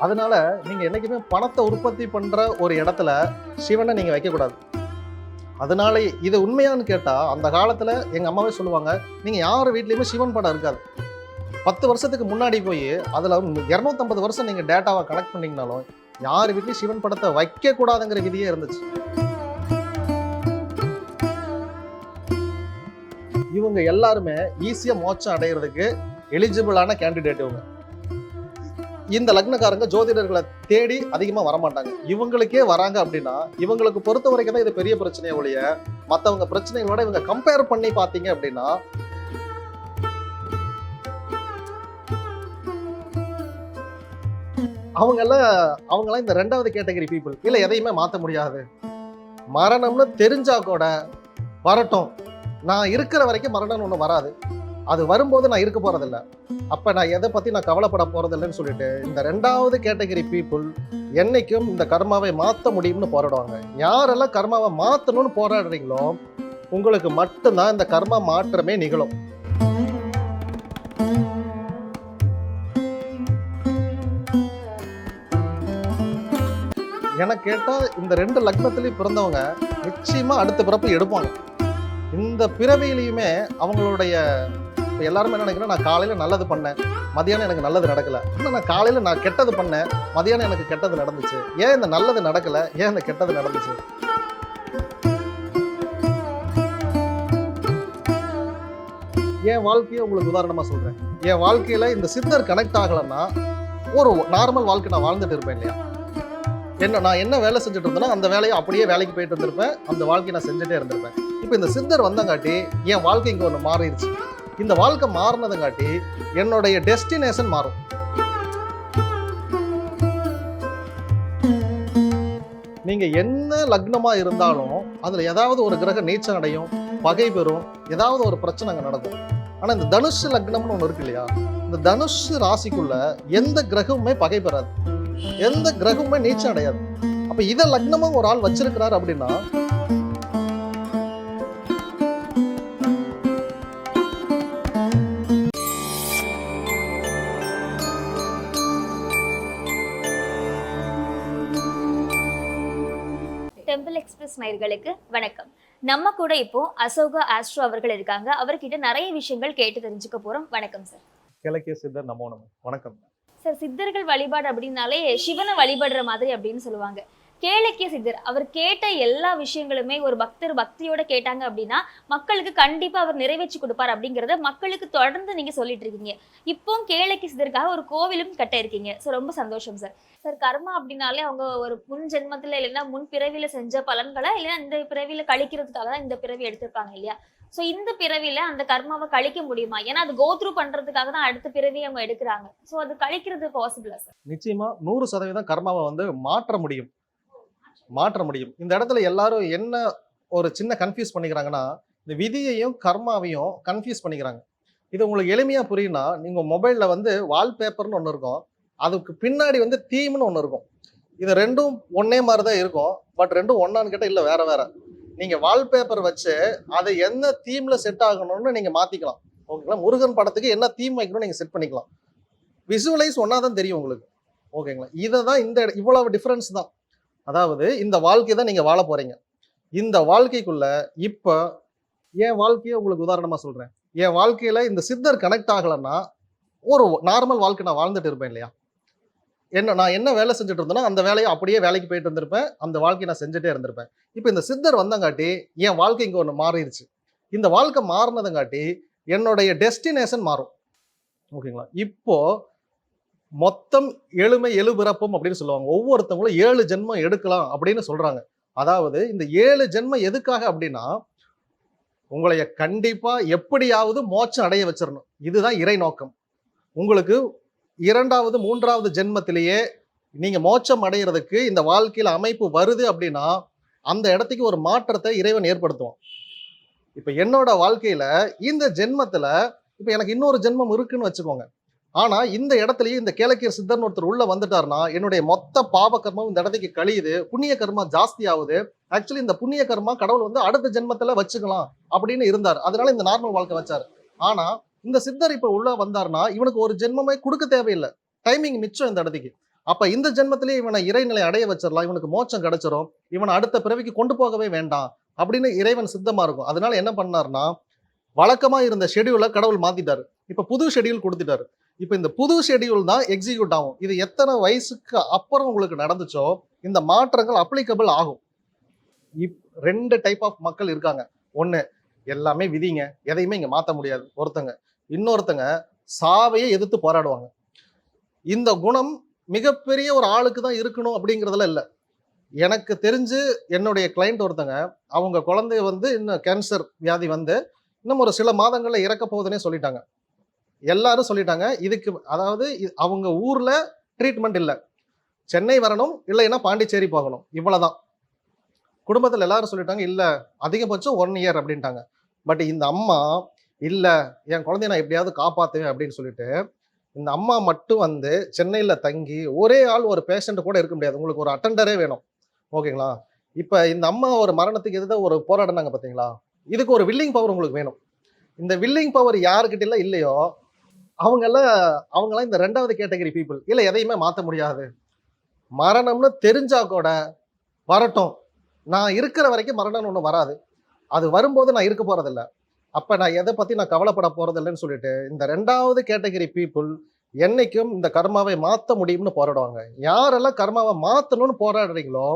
அதனால நீங்க என்னைக்குமே பணத்தை உற்பத்தி பண்ற ஒரு இடத்துல சிவனை நீங்க வைக்கக்கூடாது. அதனால இது உண்மையான்னு கேட்டால் அந்த காலத்துல எங்க அம்மாவே சொல்லுவாங்க நீங்க யார் வீட்லேயுமே சிவன் படம் இருக்காது. பத்து வருஷத்துக்கு முன்னாடி போய் அதுல இரநூத்தம்பது வருஷம் நீங்க டேட்டாவை கலெக்ட் பண்ணிங்கனாலும் யார் வீட்லேயும் சிவன் படத்தை வைக்கக்கூடாதுங்கிற விதியே இருந்துச்சு. இவங்க எல்லாருமே ஈஸியா மோட்சம் அடையிறதுக்கு எலிஜிபிளான கேண்டிடேட் இவங்க. இந்த லக்னக்காரங்க ஜோதிடர்களை தேடி அதிகமா வரமாட்டாங்க. இவங்களுக்கே வராங்க அப்படின்னா இவங்களுக்கு பொறுத்த வரைக்கும் தான் இது பெரிய பிரச்சனையை ஒழிய மத்தவங்க பிரச்சனைகளோட இவங்க கம்பேர் பண்ணி பார்த்தீங்க அப்படின்னா அவங்க எல்லாம் அவங்கெல்லாம் இந்த ரெண்டாவது கேட்டகரி பீப்புள் இல்ல எதையுமே மாத்த முடியாது. மரணம்னு தெரிஞ்சா கூட வரட்டும். நான் இருக்கிற வரைக்கும் மரணம்னு ஒண்ணு வராது. அது வரும்போது நான் இருக்க போகிறதில்ல அப்போ நான் எதை பற்றி நான் கவலைப்பட போகிறதில்லன்னு சொல்லிட்டு இந்த ரெண்டாவது கேட்டகரி பீப்புள் என்றைக்கும் இந்த கர்மாவை மாற்ற முடியும்னு போராடுவாங்க. யாரெல்லாம் கர்மாவை மாற்றணும்னு போராடுறீங்களோ உங்களுக்கு மட்டும்தான் இந்த கர்மா மாற்றமே நிகழும். எனக்கு கேட்டால் இந்த ரெண்டு லக்னத்துலேயும் பிறந்தவங்க நிச்சயமாக அடுத்த பிறப்பு எடுப்பாங்க. இந்த பிறவியிலையுமே அவங்களுடைய இப்போ எல்லாருமே என்ன நினைக்கிறேன் நான் காலையில் நல்லது பண்ணேன் மதியானம் எனக்கு நல்லது நடக்கல. ஆனால் நான் காலையில் நான் கெட்டது பண்ணேன் மதியானம் எனக்கு கெட்டது நடந்துச்சு. ஏன் இந்த நல்லது நடக்கல? ஏன் இந்த கெட்டது நடந்துச்சு? என் வாழ்க்கையை உங்களுக்கு உதாரணமாக சொல்கிறேன் என் வாழ்க்கையில் இந்த சித்தர் கனெக்ட் ஆகலைன்னா ஒரு நார்மல் வாழ்க்கை நான் வாழ்ந்துட்டு இருப்பேன் இல்லையா? என்ன நான் என்ன வேலை செஞ்சுட்டு இருந்தேனோ அந்த வேலையை அப்படியே வேலைக்கு போயிட்டு இருந்திருப்பேன். அந்த வாழ்க்கையை நான் செஞ்சுட்டே இருந்திருப்பேன். இப்போ இந்த சித்தர் வந்தங்காட்டி என் வாழ்க்கை இங்கே ஒன்று மாறிடுச்சு. இந்த வாழ்க்கை மாறினதுங்காட்டி என்னுடைய டெஸ்டினேஷன் மாறும். நீங்க என்ன லக்னமா இருந்தாலும் அதுல ஏதாவது ஒரு கிரகம் நீச்சம் அடையும் பகை பெறும் ஏதாவது ஒரு பிரச்சனை அங்கே நடக்கும். ஆனா இந்த தனுஷ் லக்னம்னு ஒன்று இருக்கு இல்லையா? இந்த தனுஷ் ராசிக்குள்ள எந்த கிரகமுமே பகை பெறாது. எந்த கிரகமுமே நீச்சம் அடையாது. அப்ப இதை லக்னமா ஒரு ஆள் வச்சிருக்கிறார் அப்படின்னா டெம்பிள் எக்ஸ்பிரஸ் நேயர்களுக்கு வணக்கம். நம்ம கூட இப்போ அசோகா ஆஸ்ட்ரோ அவர்கள் இருக்காங்க. அவர்கிட்ட நிறைய விஷயங்கள் கேட்டு தெரிஞ்சுக்க போறோம். வணக்கம் சார் கிழக்கிய சித்தர் நமோ நம. வணக்கம். சார் சித்தர்கள் வழிபாடு அப்படின்னாலே சிவனை வழிபடுற மாதிரி அப்படின்னு சொல்லுவாங்க. கேளக்கிய சித்தர். அவர் கேட்ட எல்லா விஷயங்களுமே ஒரு பக்தர் பக்தியோட கேட்டாங்க அப்படின்னா மக்களுக்கு கண்டிப்பா அவர் நிறைவேற்றி கொடுப்பார் அப்படிங்கறத மக்களுக்கு தொடர்ந்து நீங்க சொல்லிட்டு இருக்கீங்க. இப்போ கேளக்கிய சித்தருக்காக ஒரு கோவிலும் கட்ட இருக்கீங்க. ஸோ ரொம்ப சந்தோஷம் சார் சார் கர்மா அப்படின்னாலே அவங்க ஒரு முன் ஜென்மத்துல இல்லைன்னா முன் பிறவியில செஞ்ச பலன்களை இல்லைன்னா இந்த பிறவியில கழிக்கிறதுக்காக தான் இந்த பிறவி எடுத்திருப்பாங்க இல்லையா? ஸோ இந்த பிறவியில அந்த கர்மாவை கழிக்க முடியுமா? ஏன்னா அது கோத்ரூ பண்றதுக்காக தான் அடுத்த பிறவி அவங்க எடுக்கிறாங்க. ஸோ அது கழிக்கிறது பாசிபிளா சார் நிச்சயமா நூறு சதவீதம் கர்மாவை வந்து மாற்ற முடியும். மாற்ற முடியும். இந்த இடத்துல எல்லாரும் என்ன ஒரு சின்ன கன்ஃபியூஸ் பண்ணிக்கிறாங்கன்னா இந்த விதியையும் கர்மாவையும் கன்ஃபியூஸ் பண்ணிக்கிறாங்க. இது உங்களுக்கு எளிமையாக புரியும்னா நீங்கள் மொபைலில் வந்து வால்பேப்பர்னு ஒன்று இருக்கும். அதுக்கு பின்னாடி வந்து தீம்னு ஒன்று இருக்கும். இது ரெண்டும் ஒன்னே மாதிரி தான் இருக்கும். பட் ரெண்டும் ஒன்னான்னு கேட்டால் இல்லை வேற வேற. நீங்கள் வால்பேப்பர் வச்சு அதை என்ன தீமில் செட் ஆகணும்னு நீங்கள் மாற்றிக்கலாம் ஓகேங்களா? முருகன் படத்துக்கு என்ன தீம் வைக்கணும்னு நீங்கள் செட் பண்ணிக்கலாம். விசுவலைஸ் ஒன்றா தான் தெரியும் உங்களுக்கு. ஓகேங்களா? இதை தான் இந்த இவ்வளவு டிஃப்ரென்ஸ் தான். அதாவது இந்த வாழ்க்கை தான் நீங்க வாழ போறீங்க. இந்த வாழ்க்கைக்குள்ள இப்போ என் வாழ்க்கையை உங்களுக்கு உதாரணமா சொல்றேன். என் வாழ்க்கையில இந்த சித்தர் கனெக்ட் ஆகலைன்னா ஒரு நார்மல் வாழ்க்கை நான் வாழ்ந்துட்டு இருப்பேன் இல்லையா? என்ன நான் என்ன வேலை செஞ்சுட்டு இருந்தேனோ அந்த வேலையை அப்படியே வேலைக்கு போயிட்டு இருந்திருப்பேன். அந்த வாழ்க்கையை நான் செஞ்சுட்டே இருந்திருப்பேன். இப்போ இந்த சித்தர் வந்தங்காட்டி என் வாழ்க்கை இங்கே ஒன்று மாறிடுச்சு. இந்த வாழ்க்கை மாறினதுங்காட்டி என்னுடைய டெஸ்டினேஷன் மாறும். ஓகேங்களா? இப்போ மொத்தம் எழுமை எழுபிறப்பம் அப்படின்னு சொல்லுவாங்க. ஒவ்வொருத்தவங்களும் ஏழு ஜென்மம் எடுக்கலாம் அப்படின்னு சொல்றாங்க. அதாவது இந்த ஏழு ஜென்மம் எதுக்காக அப்படின்னா உங்களைய கண்டிப்பா எப்படியாவது மோட்சம் அடைய வச்சிடணும் இதுதான் இறை நோக்கம். உங்களுக்கு இரண்டாவது மூன்றாவது ஜென்மத்திலேயே நீங்க மோட்சம் அடைகிறதுக்கு இந்த வாழ்க்கையில அமைப்பு வருது அப்படின்னா அந்த இடத்துக்கு ஒரு மாற்றத்தை இறைவன் ஏற்படுத்துவான். இப்ப என்னோட வாழ்க்கையில இந்த ஜென்மத்துல இப்ப எனக்கு இன்னொரு ஜென்மம் இருக்குன்னு வச்சுக்கோங்க. ஆனா இந்த இடத்துலயே இந்த கேளக்கிய சித்தர்னு ஒருத்தர் உள்ள வந்துட்டாருன்னா என்னுடைய மொத்த பாவ கர்மம் இந்த இடத்துக்கு கழியுது புண்ணிய கர்மா ஜாஸ்தி ஆகுது. ஆக்சுவலி இந்த புண்ணிய கர்மா கடவுள் வந்து அடுத்த ஜென்மத்துல வச்சுக்கலாம் அப்படின்னு இருந்தார். அதனால இந்த நார்மல் வாழ்க்கை வச்சார். ஆனா இந்த சித்தர் இப்ப உள்ள வந்தாருன்னா இவனுக்கு ஒரு ஜென்மமே கொடுக்க தேவையில்லை. டைமிங் மிச்சம் இந்த இடத்துக்கு. அப்ப இந்த ஜென்மத்திலேயே இவனை இறைநிலை அடைய வச்சிடலாம் இவனுக்கு மோட்சம் கிடைச்சிரும் இவனை அடுத்த பிறவிக்கு கொண்டு போகவே வேண்டாம் அப்படின்னு இறைவன் சித்தமா இருக்கும். அதனால என்ன பண்ணாருன்னா வழக்கமா இருந்த ஷெடியூலை கடவுள் மாத்திட்டாரு. இப்ப புது ஷெடியூல் கொடுத்துட்டாரு. இப்போ இந்த புது ஷெடியூல் தான் எக்ஸிக்யூட் ஆகும். இது எத்தனை வயசுக்கு அப்புறம் உங்களுக்கு நடந்துச்சோ இந்த மாற்றங்கள் அப்ளிகபிள் ஆகும். இப் ரெண்டு டைப் ஆஃப் மக்கள் இருக்காங்க. ஒன்று எல்லாமே விதிங்க. எதையுமே இங்கே மாற்ற முடியாது. ஒருத்தங்க இன்னொருத்தங்க சாவையே எதிர்த்து போராடுவாங்க. இந்த குணம் மிகப்பெரிய ஒரு ஆளுக்கு தான் இருக்கணும் அப்படிங்கிறதுல இல்லை. எனக்கு தெரிஞ்சு என்னுடைய கிளைண்ட் ஒருத்தங்க அவங்க குழந்தைய வந்து இன்னும் கேன்சர் வியாதி வந்து இன்னும் ஒரு சில மாதங்களில் இறக்க போகுதுன்னே சொல்லிட்டாங்க. எல்லாரும் சொல்லிட்டாங்க. இதுக்கு அதாவது அவங்க ஊர்ல ட்ரீட்மெண்ட் இல்லை. சென்னை வரணும் இல்லைன்னா பாண்டிச்சேரி போகணும். இவ்வளவுதான். குடும்பத்தில் எல்லாரும் சொல்லிட்டாங்க இல்லை அதிகபட்சம் ஒன் இயர் அப்படின்ட்டாங்க. பட் இந்த அம்மா இல்லை என் குழந்தைய நான் எப்படியாவது காப்பாற்றுவேன் அப்படின்னு சொல்லிட்டு இந்த அம்மா மட்டும் வந்து சென்னையில் தங்கி ஒரே ஆள் ஒரு பேஷண்ட் கூட இருக்க முடியாது. உங்களுக்கு ஒரு அட்டெண்டரே வேணும். ஓகேங்களா? இப்போ இந்த அம்மா ஒரு மரணத்துக்கு எதிராக ஒரு போராடினாங்க பார்த்தீங்களா இதுக்கு ஒரு வில்லிங் பவர் உங்களுக்கு வேணும். இந்த வில்லிங் பவர் யாருக்கிட்ட இல்லையோ அவங்கெல்லாம் அவங்கெல்லாம் இந்த ரெண்டாவது கேட்டகரி பீப்புள் இல்லை எதையுமே மாற்ற முடியாது. மரணம்னு தெரிஞ்சா கூட வரட்டும். நான் இருக்கிற வரைக்கும் மரணம்னு ஒன்று வராது. அது வரும்போது நான் இருக்க போகிறதில்ல அப்போ நான் எதை பற்றி நான் கவலைப்பட போகிறதில்லன்னு சொல்லிட்டு இந்த ரெண்டாவது கேட்டகரி பீப்புள் என்றைக்கும் இந்த கர்மாவை மாற்ற முடியும்னு போராடுவாங்க. யாரெல்லாம் கர்மாவை மாற்றணும்னு போராடுறீங்களோ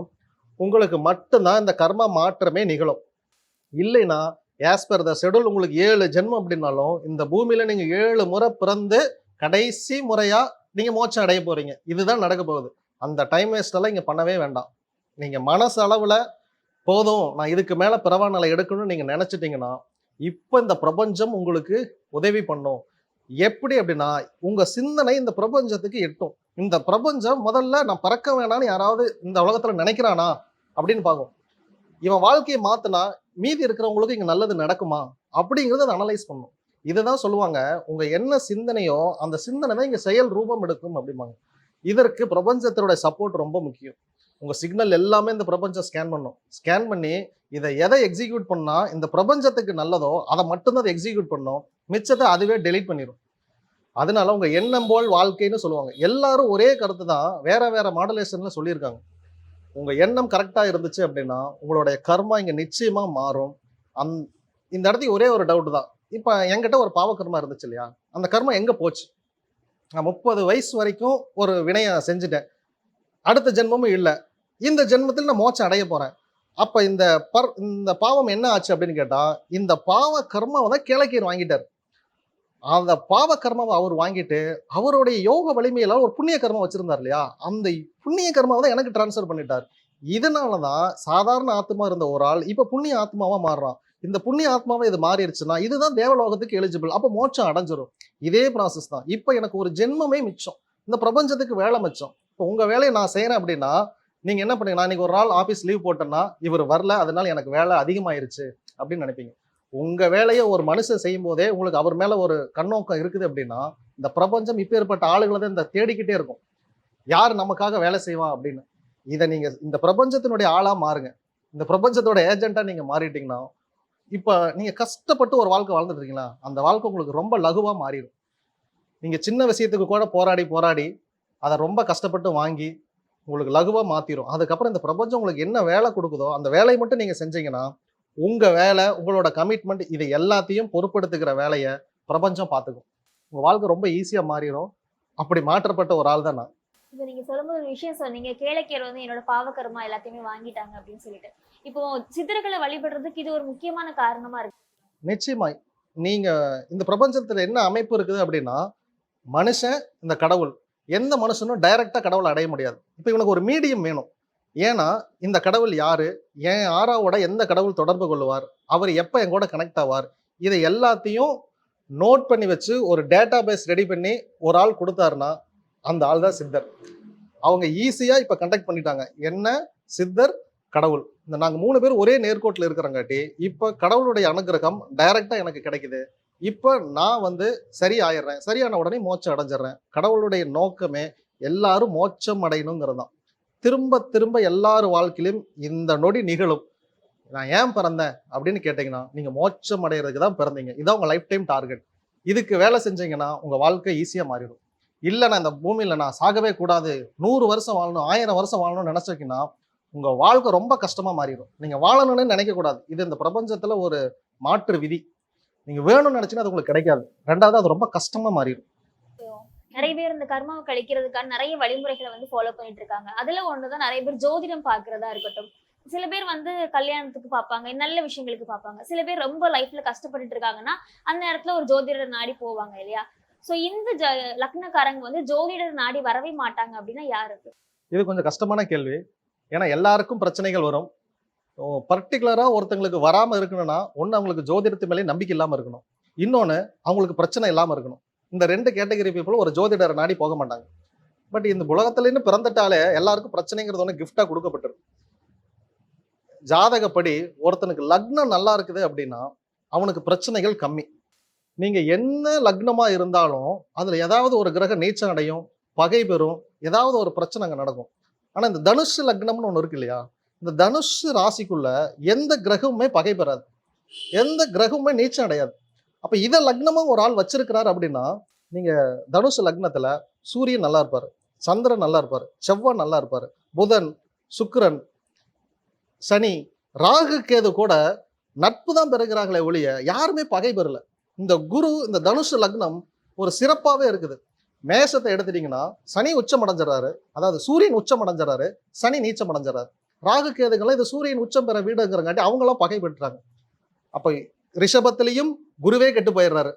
உங்களுக்கு மட்டும்தான் இந்த கர்மா மாற்றமே நிகழும். இல்லைன்னா ஆஸ் பர் த ஷெடியூல் உங்களுக்கு ஏழு ஜென்மம் அப்படின்னாலும் இந்த பூமியில நீங்க ஏழு முறை பிறந்து கடைசி முறையா நீங்க மோட்சம் அடைய போறீங்க. இதுதான் நடக்க போகுது. அந்த டைம் வேஸ்டெல்லாம் இங்கே இங்க பண்ணவே வேண்டாம். நீங்க மனசு அளவுல போதும் நான் இதுக்கு மேல பிறவாநிலை எடுக்கணும்னு நீங்க நினைச்சிட்டீங்கன்னா இப்போ இந்த பிரபஞ்சம் உங்களுக்கு உதவி பண்ணும். எப்படி அப்படின்னா உங்க சிந்தனை இந்த பிரபஞ்சத்துக்கு எட்டும். இந்த பிரபஞ்சம் முதல்ல நான் பறக்க வேணாம்னு யாராவது இந்த உலகத்துல நினைக்கிறானா அப்படின்னு பார்க்கும். இவன் வாழ்க்கையை மாத்தினா மீதி இருக்கிறவங்களுக்கு இங்கே நல்லது நடக்குமா? அப்படிங்கிறத அதை அனலைஸ் பண்ணும் இதுதான் சொல்லுவாங்க உங்கள் என்ன சிந்தனையோ அந்த சிந்தனை தான் இங்கே செயல் ரூபம் எடுக்கும் அப்படிம்பாங்க. இதற்கு பிரபஞ்சத்தினுடைய சப்போர்ட் ரொம்ப முக்கியம். உங்கள் சிக்னல் எல்லாமே இந்த பிரபஞ்சம் ஸ்கேன் பண்ணும். ஸ்கேன் பண்ணி இதை எதை எக்ஸிக்யூட் பண்ணால் இந்த பிரபஞ்சத்துக்கு நல்லதோ அதை மட்டும்தான் அதை எக்ஸிக்யூட் பண்ணும். மிச்சத்தை அதுவே டெலீட் பண்ணிடும் அதனால உங்கள் எண்ணம் போல் வாழ்க்கைன்னு சொல்லுவாங்க. எல்லாரும் ஒரே கருத்து தான் வேற வேற மாடலேஷன்ல சொல்லியிருக்காங்க. உங்க எண்ணம் கரெக்டா இருந்துச்சு அப்படின்னா உங்களுடைய கர்மா இங்க நிச்சயமா மாறும். அந் இந்த இடத்துக்கு ஒரே ஒரு டவுட் தான். இப்போ என்கிட்ட ஒரு பாவக்கர்மா இருந்துச்சு இல்லையா? அந்த கர்மா எங்க போச்சு? நான் முப்பது வயசு வரைக்கும் ஒரு வினையை செஞ்சுட்டேன். அடுத்த ஜென்மமும் இல்லை. இந்த ஜென்மத்தில் நான் மோச்சம் அடைய போறேன். அப்போ இந்த பர் இந்த பாவம் என்ன ஆச்சு அப்படின்னு கேட்டால் இந்த பாவ கர்மாவை தான் கிழக்கீர் வாங்கிட்டார். அந்த பாவ கர்மாவை அவர் வாங்கிட்டு அவருடைய யோக வலிமையில ஒரு புண்ணிய கர்மம் வச்சிருந்தார் இல்லையா? அந்த புண்ணிய கர்மாவை தான் எனக்கு டிரான்ஸ்ஃபர் பண்ணிட்டார். இதனால தான் சாதாரண ஆத்மா இருந்த ஒரு ஆள் இப்போ புண்ணிய ஆத்மாவாக மாறுறான். இந்த புண்ணிய ஆத்மாவை இது மாறிடுச்சுன்னா இதுதான் தேவலோகத்துக்கு எலிஜிபிள் அப்போ மோட்சம் அடைஞ்சிரும். இதே ப்ராசஸ் தான். இப்போ எனக்கு ஒரு ஜென்மமே மிச்சம். இந்த பிரபஞ்சத்துக்கு வேலை மிச்சம். இப்போ உங்கள் வேலையை நான் செய்கிறேன் அப்படின்னா நீங்கள் என்ன பண்ணீங்க நான் இன்னைக்கு ஒரு நாள் ஆஃபீஸ் லீவ் போட்டேன்னா இவர் வரல அதனால எனக்கு வேலை அதிகமாயிருச்சு அப்படின்னு நினைப்பீங்க. உங்கள் வேலையை ஒரு மனுஷன் செய்யும் போதே உங்களுக்கு அவர் மேலே ஒரு கண்ணோக்கம் இருக்குது அப்படின்னா இந்த பிரபஞ்சம் இப்போ ஏற்பட்ட ஆளுகளை தான் இந்த தேடிக்கிட்டே இருக்கும். யார் நமக்காக வேலை செய்வான் அப்படின்னு? இதை நீங்கள் இந்த பிரபஞ்சத்தினுடைய ஆளாக மாறுங்க. இந்த பிரபஞ்சத்தோட ஏஜெண்ட்டாக நீங்கள் மாறிட்டீங்கன்னா இப்போ நீங்கள் கஷ்டப்பட்டு ஒரு வாழ்க்கை வாழ்ந்துட்டுருக்கீங்களா? அந்த வாழ்க்கை உங்களுக்கு ரொம்ப லகுவாக மாறிடும். நீங்கள் சின்ன விஷயத்துக்கு கூட போராடி போராடி அதை ரொம்ப கஷ்டப்பட்டு வாங்கி உங்களுக்கு லகுவாக மாற்றிடும் அதுக்கப்புறம் இந்த பிரபஞ்சம் உங்களுக்கு என்ன வேலை கொடுக்குதோ அந்த வேலையை மட்டும் நீங்கள் செஞ்சீங்கன்னா உங்க வேலை உங்களோட கமிட்மெண்ட் இது எல்லாத்தையும் பொறுப்பெடுத்துக்கிற வேலையை பிரபஞ்சம் பார்த்துக்கும். உங்க வாழ்க்கை ரொம்ப ஈஸியா மாறிடும் அப்படி மாற்றப்பட்ட ஒரு ஆள் தான் நான். இப்போ நீங்க சொல்லும்போது ஒரு விஷயம் சொன்னீங்க. கேளக்கியர் வந்து என்னோட பாவகர்மா எல்லாத்தையுமே வாங்கிட்டாங்க அப்படின்னு சொல்லிட்டு. இப்போ சித்தர்களை வழிபடுறதுக்கு இது ஒரு முக்கியமான காரணமா இருக்கு. நிச்சயமாய். நீங்க இந்த பிரபஞ்சத்துல என்ன அமைப்பு இருக்குது அப்படின்னா மனுஷன் இந்த கடவுள். எந்த மனுஷனும் டைரக்டா கடவுளை அடைய முடியாது. இப்போ இவனுக்கு ஒரு மீடியம் வேணும். ஏன்னா இந்த கடவுள் யாரு? என் ஆறாவோட எந்த கடவுள் தொடர்பு கொள்வார் அவர் எப்போ என் கூட கனெக்ட் ஆவார்? இதை எல்லாத்தையும் நோட் பண்ணி வச்சு ஒரு டேட்டா பேஸ் ரெடி பண்ணி ஒரு ஆள் கொடுத்தாருன்னா அந்த ஆள் தான் சித்தர். அவங்க ஈஸியாக இப்போ கண்டக்ட் பண்ணிட்டாங்க. என்ன? சித்தர் கடவுள். இந்த நாங்கள் மூணு பேர் ஒரே நேர்கோட்டில் இருக்கிறங்காட்டி இப்போ கடவுளுடைய அனுகிரகம் டைரெக்டாக எனக்கு கிடைக்குது. இப்போ நான் வந்து சரி ஆயிடுறேன். சரியான உடனே மோட்சம் அடைஞ்சிடுறேன். கடவுளுடைய நோக்கமே எல்லாரும் மோட்சம் அடையணுங்கிறது தான் திரும்ப திரும்ப எல்லார் வாழ்க்கையிலும் இந்த நொடி நிகழும். நான் ஏன் பிறந்தேன்? அப்படின்னு கேட்டீங்கன்னா நீங்கள் மோட்சம் அடைகிறதுக்கு தான் பிறந்தீங்க. இதான் உங்கள் லைஃப் டைம் டார்கெட் இதுக்கு வேலை செஞ்சீங்கன்னா உங்கள் வாழ்க்கை ஈஸியாக மாறிடும். இல்லை நான் இந்த பூமியில் நான் சாகவே கூடாது. நூறு வருஷம் வாழணும் ஆயிரம் வருஷம் வாழணும்னு நினச்சிக்கின்னா உங்கள் வாழ்க்கை ரொம்ப கஷ்டமாக மாறிடும். நீங்கள் வாழணும்னு நினைக்கக்கூடாது இது இந்த பிரபஞ்சத்தில் ஒரு மாற்று விதி. நீங்கள் வேணும்னு நினச்சின்னா அது உங்களுக்கு கிடைக்காது. ரெண்டாவது அது ரொம்ப கஷ்டமாக மாறிடும். நிறைய பேர் இந்த கர்மாவை கழிக்கிறதுக்கான நிறைய வழிமுறைகளை வந்து ஃபாலோ பண்ணிட்டு இருக்காங்க அதுல ஒண்ணுதான் நிறைய பேர் ஜோதிடம் பாக்குறதா இருக்கட்டும். சில பேர் வந்து கல்யாணத்துக்கு பார்ப்பாங்க நல்ல விஷயங்களுக்கு பார்ப்பாங்க. சில பேர் ரொம்ப லைஃப்ல கஷ்டப்பட்டுட்டு இருக்காங்கன்னா அந்த நேரத்துல ஒரு ஜோதிடர் நாடி போவாங்க இல்லையா? சோ இந்த ஜ லக்னக்காரங்க வந்து ஜோதிடர் நாடி வரவே மாட்டாங்க அப்படின்னா யாருக்கு இது கொஞ்சம் கஷ்டமான கேள்வி. ஏன்னா எல்லாருக்கும் பிரச்சனைகள் வரும். பர்டிகுலராக ஒருத்தங்களுக்கு வராமல் இருக்கணும்னா ஒன்று அவங்களுக்கு ஜோதிடத்து மேலே நம்பிக்கை இல்லாமல் இருக்கணும். இன்னொன்று அவங்களுக்கு பிரச்சனை இல்லாமல் இருக்கணும். இந்த ரெண்டு கேட்டகரி பீப்புளும் ஒரு ஜோதிடரை நாடி போக மாட்டாங்க. பட் இந்த உலகத்துலேருந்து பிறந்துட்டாலே எல்லாருக்கும் பிரச்சனைங்கிறது ஒன்று கிஃப்டாக கொடுக்கப்பட்டிருக்கு ஜாதகப்படி ஒருத்தனுக்கு லக்னம் நல்லா இருக்குது அப்படின்னா அவனுக்கு பிரச்சனைகள் கம்மி. நீங்கள் என்ன லக்னமாக இருந்தாலும் அதில் ஏதாவது ஒரு கிரகம் நீச்சம் அடையும் பகை பெறும் ஏதாவது ஒரு பிரச்சனை அங்கே நடக்கும். ஆனால் இந்த தனுஷ் லக்னம்னு ஒன்று இருக்கு இல்லையா? இந்த தனுஷ் ராசிக்குள்ள எந்த கிரகமுமே பகை பெறாது. எந்த கிரகமுமே நீச்சம் அடையாது. அப்போ இதை லக்னமாக ஒரு ஆள் வச்சிருக்கிறார் அப்படின்னா நீங்கள் தனுஷ் லக்னத்தில் சூரியன் நல்லா இருப்பார் சந்திரன் நல்லா இருப்பார் செவ்வாய் நல்லா இருப்பார் புதன் சுக்கரன் சனி ராகு கேது கூட நட்பு தான் பெறுகிறாங்களே ஒழிய யாருமே பகை பெறல. இந்த குரு இந்த தனுஷ் லக்னம் ஒரு சிறப்பாகவே இருக்குது. மேஷத்தை எடுத்துட்டீங்கன்னா சனி உச்சம் அடைஞ்சிடறாரு அதாவது சூரியன் உச்சம் அடைஞ்சிடறாரு சனி நீச்சம் அடைஞ்சிடறாரு ராகு கேதுகள்லாம் இது சூரியன் உச்சம் பெற வீடுங்கிறங்காட்டி அவங்களாம் பகை பெற்றுறாங்க அப்போ ரிஷபத்திலையும் குருவே கெட்டு போயிடுறாரு.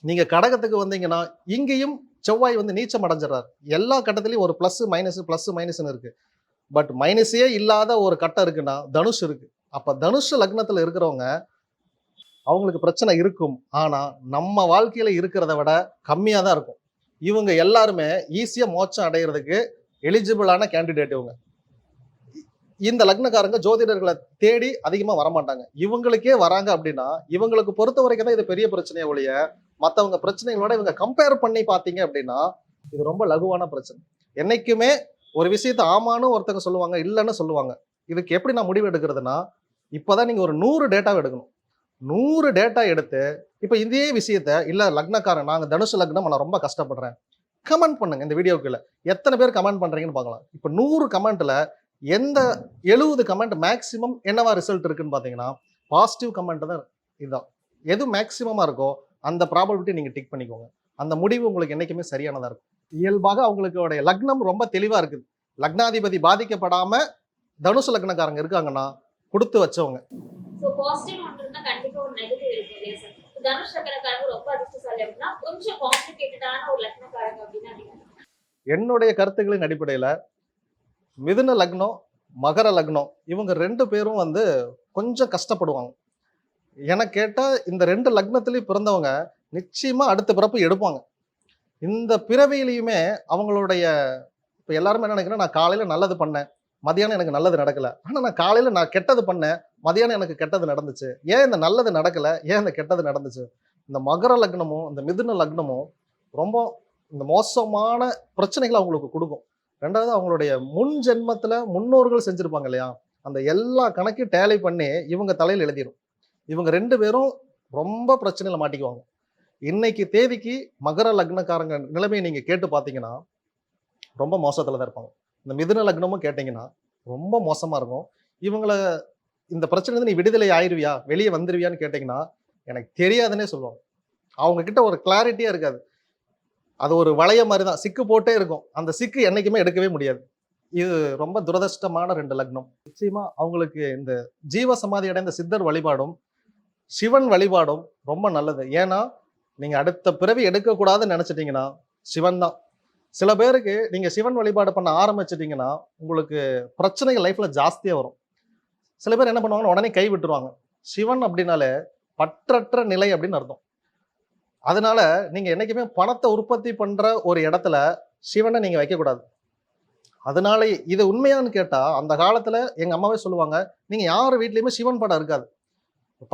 நீங்க கடகத்துக்கு வந்தீங்கன்னா இங்கேயும் செவ்வாய் வந்து நீச்சம் அடைஞ்சிடறாரு. எல்லா கட்டத்திலையும் ஒரு ப்ளஸ் மைனஸ் ப்ளஸ் மைனஸ்னு இருக்கு. பட் மைனஸே இல்லாத ஒரு கட்டம் இருக்குன்னா தனுஷ் இருக்கு. அப்ப தனுஷ் லக்னத்துல இருக்கிறவங்க அவங்களுக்கு பிரச்சனை இருக்கும். ஆனா நம்ம வாழ்க்கையில இருக்கிறத விட கம்மியா தான் இருக்கும். இவங்க எல்லாருமே ஈஸியா மோச்சம் அடையிறதுக்கு எலிஜிபிளான கேண்டிடேட் இவங்க. இந்த லக்னக்காரங்க ஜோதிடர்களை தேடி அதிகமாக வரமாட்டாங்க. இவங்களுக்கே வராங்க அப்படின்னா இவங்களுக்கு பொறுத்த வரைக்கும் தான் இது பெரிய பிரச்சனையே ஒழிய மற்றவங்க பிரச்சனைகளோட இவங்க கம்பேர் பண்ணி பார்த்தீங்க அப்படின்னா இது ரொம்ப லகுவான பிரச்சனை. என்னைக்குமே ஒரு விஷயத்த ஆமான்னு ஒருத்தங்க சொல்லுவாங்க இல்லைன்னு சொல்லுவாங்க. இதுக்கு எப்படி நான் முடிவு எடுக்கிறதுனா இப்போதான் நீங்கள் ஒரு நூறு டேட்டாவை எடுக்கணும். நூறு டேட்டா எடுத்து இப்போ இதே விஷயத்த இல்லை லக்னக்காரன் நாங்கள் தனுஷ லக்னம் நான் ரொம்ப கஷ்டப்படுறேன். கமெண்ட் பண்ணுங்க இந்த வீடியோக்குள்ள. எத்தனை பேர் கமெண்ட் பண்றீங்கன்னு பார்க்கலாம். இப்போ நூறு கமெண்ட்ல எந்த எழுபது கமெண்ட் மேக்ஸிமம் என்னவா ரிசல்ட் இருக்குன்னு பார்த்தீங்கன்னா பாசிட்டிவ் கமெண்ட் தான் இதுதான். எது மேக்ஸிமமாக இருக்கோ அந்த ப்ராபபிலிட்டி நீங்கள் டிக் பண்ணிக்கோங்க. அந்த முடிவு உங்களுக்கு என்றைக்குமே சரியானதாக இருக்கும். இயல்பாக அவங்களுடைய லக்னம் ரொம்ப தெளிவாக இருக்குது. லக்னாதிபதி பாதிக்கப்படாம தனுசு லக்னக்காரங்க இருக்காங்கன்னா கொடுத்து வச்சவங்க. என்னுடைய கருத்துக்களின் அடிப்படையில் மிதுன லக்னம் மகர லக்னம் இவங்க ரெண்டு பேரும் வந்து கொஞ்சம் கஷ்டப்படுவாங்க. என கேட்டால் இந்த ரெண்டு லக்னத்துலேயும் பிறந்தவங்க நிச்சயமாக அடுத்த பிறப்பு எடுப்பாங்க. இந்த பிறவியிலையுமே அவங்களுடைய இப்போ எல்லாருமே என்ன நினைக்கிறேன் நான் காலையில் நல்லது பண்ணேன் மதியானம் எனக்கு நல்லது நடக்கல. ஆனால் நான் காலையில் நான் கெட்டது பண்ணேன் மதியானம் எனக்கு கெட்டது நடந்துச்சு. ஏன் இந்த நல்லது நடக்கல ஏன் இந்த கெட்டது நடந்துச்சு? இந்த மகர லக்னமும் இந்த மிதுன லக்னமும் ரொம்ப இந்த மோசமான பிரச்சனைகளை அவங்களுக்கு கொடுக்கும். ரெண்டாவது அவங்களுடைய முன் ஜென்மத்தில் முன்னோர்கள் செஞ்சுருப்பாங்க இல்லையா? அந்த எல்லா கணக்கையும் டேலி பண்ணி இவங்க தலையில் எழுதிரும். இவங்க ரெண்டு பேரும் ரொம்ப பிரச்சனையில் மாட்டிக்குவாங்க. இன்னைக்கு தேதிக்கு மகர லக்னக்காரங்க நிலைமையை நீங்கள் கேட்டு பார்த்தீங்கன்னா ரொம்ப மோசத்தில் தான் இருப்பாங்க. இந்த மிதுன லக்னமும் கேட்டிங்கன்னா ரொம்ப மோசமாக இருக்கும். இவங்கள இந்த பிரச்சனை நீ விடுதலை ஆயிருவியா? வெளியே வந்துருவியான்னு கேட்டிங்கன்னா எனக்கு தெரியாதுன்னே சொல்லுவாங்க. அவங்கக்கிட்ட ஒரு கிளாரிட்டியாக இருக்காது. அது ஒரு வளைய மாதிரி தான் சிக்கு போட்டே இருக்கும். அந்த சிக்கு என்னைக்குமே எடுக்கவே முடியாது. இது ரொம்ப துரதிர்ஷ்டமான ரெண்டு லக்னம். நிச்சயமா அவங்களுக்கு இந்த ஜீவ சமாதி அடைந்த சித்தர் வழிபாடும் சிவன் வழிபாடும் ரொம்ப நல்லது. ஏன்னா நீங்க அடுத்த பிறவி எடுக்கக்கூடாதுன்னு நினைச்சிட்டீங்கன்னா சிவன் தான். சில பேருக்கு நீங்க சிவன் வழிபாடு பண்ண ஆரம்பிச்சிட்டிங்கன்னா உங்களுக்கு பிரச்சனைகள் லைஃப்ல ஜாஸ்தியா வரும். சில பேர் என்ன பண்ணுவாங்கன்னா உடனே கை விட்டுருவாங்க. சிவன் அப்படின்னாலே பற்றற்ற நிலை அப்படின்னு அர்த்தம். அதனால நீங்க என்னைக்குமே பணத்தை உற்பத்தி பண்ற ஒரு இடத்துல சிவனை நீங்க வைக்கக்கூடாது. அதனால இது உண்மையான்னு கேட்டா அந்த காலத்துல எங்க அம்மாவே சொல்லுவாங்க நீங்க யார் வீட்லயுமே சிவன் படம் இருக்காது.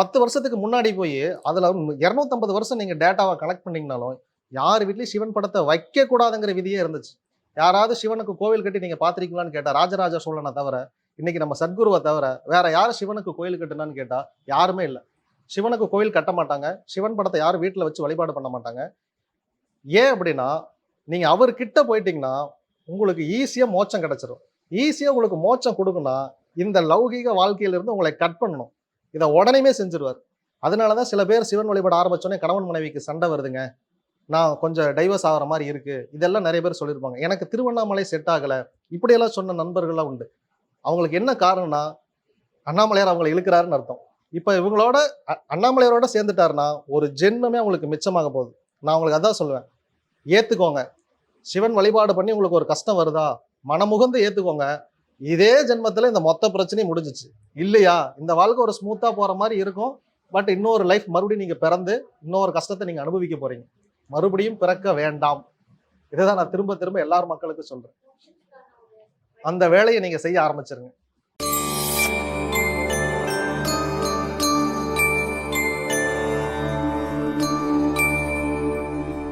பத்து வருஷத்துக்கு முன்னாடி போய் அதுல இரநூத்தம்பது வருஷம் நீங்க டேட்டாவை கலெக்ட் பண்ணீங்கனாலும் யார் வீட்லயும் சிவன் படத்தை வைக்க கூடாதுங்கிற விதியே இருந்துச்சு. யாராவது சிவனுக்கு கோவில் கட்டி நீங்க பாத்திருக்கீங்களான்னு கேட்டா ராஜராஜ சோழனை தவிர இன்னைக்கு நம்ம சத்குருவை தவிர வேற யார் சிவனுக்கு கோயில் கட்டுனான்னு கேட்டா யாருமே இல்லை. சிவனுக்கு கோயில் கட்ட மாட்டாங்க. சிவன் படத்தை யாரும் வீட்டில் வச்சு வழிபாடு பண்ண மாட்டாங்க. ஏன் அப்படின்னா நீங்கள் அவர்கிட்ட போயிட்டீங்கன்னா உங்களுக்கு ஈஸியாக மோச்சம் கிடைச்சிரும். ஈஸியாக உங்களுக்கு மோட்சம் கொடுக்குன்னா இந்த லௌகீக வாழ்க்கையிலிருந்து உங்களை கட் பண்ணணும். இதை உடனேமே செஞ்சிருவார். அதனால தான் சில பேர் சிவன் வழிபாடு ஆரம்பிச்சோடனே கணவன் மனைவிக்கு சண்டை வருதுங்க. நான் கொஞ்சம் டைவர்ஸ் ஆகிற மாதிரி இருக்குது இதெல்லாம் நிறைய பேர் சொல்லியிருப்பாங்க. எனக்கு திருவண்ணாமலை செட் ஆகலை. இப்படியெல்லாம் சொன்ன நண்பர்கள்லாம் உண்டு. அவங்களுக்கு என்ன காரணம்னா அண்ணாமலையார் அவங்களை இழுக்கிறாருன்னு அர்த்தம். இப்போ இவங்களோட அ- அண்ணாமலையாரோட சேர்ந்துட்டாருன்னா ஒரு ஜென்மமே அவங்களுக்கு மிச்சமாக போகுது. நான் உங்களுக்கு அதான் சொல்லுவேன். ஏற்றுக்கோங்க சிவன் வழிபாடு பண்ணி உங்களுக்கு ஒரு கஷ்டம் வருதா? மனமுகந்து ஏற்றுக்கோங்க இதே ஜென்மத்தில் இந்த மொத்த பிரச்சனையும் முடிஞ்சிச்சு. இல்லையா? இந்த வாழ்க்கை ஒரு ஸ்மூத்தாக போகிற மாதிரி இருக்கும். பட் இன்னொரு லைஃப் மறுபடியும் நீங்கள் பிறந்து இன்னொரு கஷ்டத்தை நீங்கள் அனுபவிக்க போகிறீங்க மறுபடியும் பிறக்க வேண்டாம். இதுதான் நான் திரும்ப திரும்ப எல்லார் மக்களுக்கும் சொல்கிறேன் அந்த வேலையை நீங்கள் செய்ய ஆரம்பிச்சிருங்க.